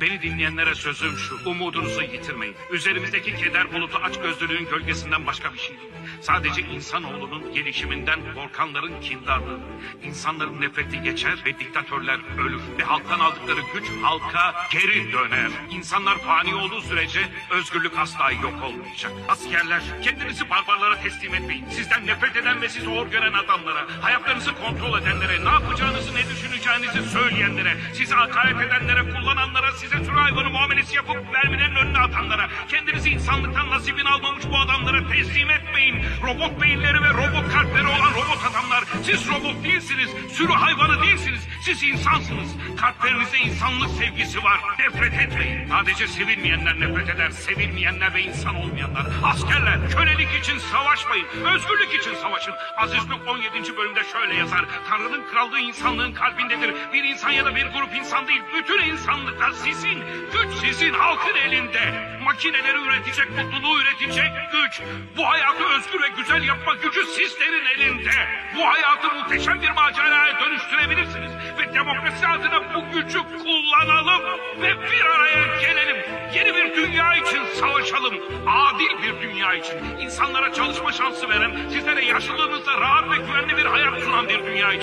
Beni dinleyenlere sözüm şu. Umudunuzu yitirmeyin. Üzerimizdeki keder bulutu aç gözlülüğün gölgesinden başka bir şey değil. Sadece insanoğlunun gelişiminden korkanların kindarlığı. İnsanların nefreti geçer ve diktatörler ölür. Ve halktan aldıkları güç halka geri döner. İnsanlar fani olduğu sürece özgürlük asla yok olmayacak. Askerler kendinizi barbarlara teslim etmeyin. Sizden nefret eden ve sizi hor gören adamlara, hayatlarınızı kontrol edenlere, ne yapacağınızı ne düşüneceğinizi söyleyenlere, sizi hakaret edenlere, kullananlara, size hayvanı muamelesi yapıp vermelerin önüne atanlara, kendinizi insanlıktan nasibini almamış bu adamlara teslim etmeyin. Robot beyinleri ve robot siz robot değilsiniz, sürü hayvanı değilsiniz, siz insansınız. Kalplerinizde insanlık sevgisi var, nefret etmeyin. Sadece sevilmeyenler nefret eder, sevilmeyenler ve insan olmayanlar. Askerler, kölelik için savaşmayın, özgürlük için savaşın. Aziz Luke 17. bölümde şöyle yazar, Tanrı'nın krallığı insanlığın kalbindedir. Bir insan ya da bir grup insan değil, bütün insanlıklar sizin, güç sizin, halkın elinde. Makineleri üretecek, mutluluğu üretecek güç. Bu hayatı özgür ve güzel yapma gücü sizlerin elinde. Bu hayatı muhteşem bir maceraya dönüştürebilirsiniz. Ve demokrasi adına bu gücü kullanalım ve bir araya gelelim. Yeni bir dünya için savaşalım. Adil bir dünya için. İnsanlara çalışma şansı veren, sizlere yaşlılığınızda rahat ve güvenli bir hayat sunan bir dünya için.